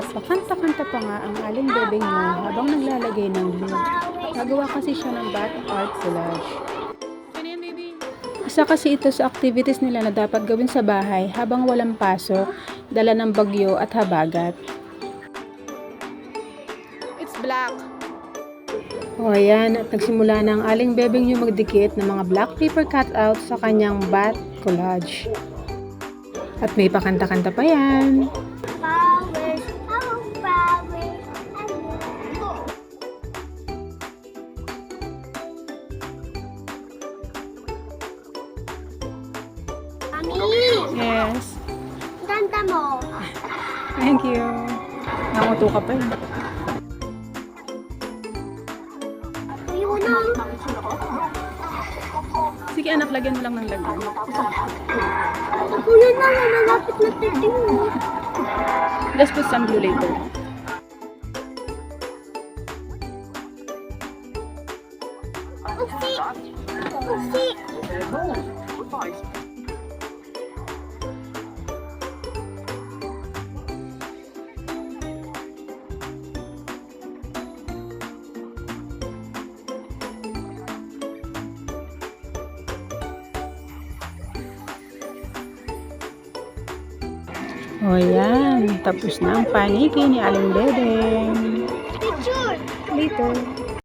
At pakanta-kanta pa nga ang aling bebeng mo habang naglalagay ng glue. Nagawa kasi siya ng bat art collage. Isa kasi ito sa activities nila na dapat gawin sa bahay habang walang pasok, dala ng bagyo at habagat. It's black. O ayan, at nagsimula na ang aling bebeng yung magdikit ng mga black paper cutout sa kanyang bat collage. At may pakanta-kanta pa yan. Mami, Yes. ganda mo. Thank you. Nanguto ka pa eh. Ayun na. Sige anak, lagyan mo lang ng lagyan. Kuya na, malapit na titing mo. Let's put some glue later. Upsi! Upsi! O yan, tapos na ang paniki ni Aling. Picture! Later.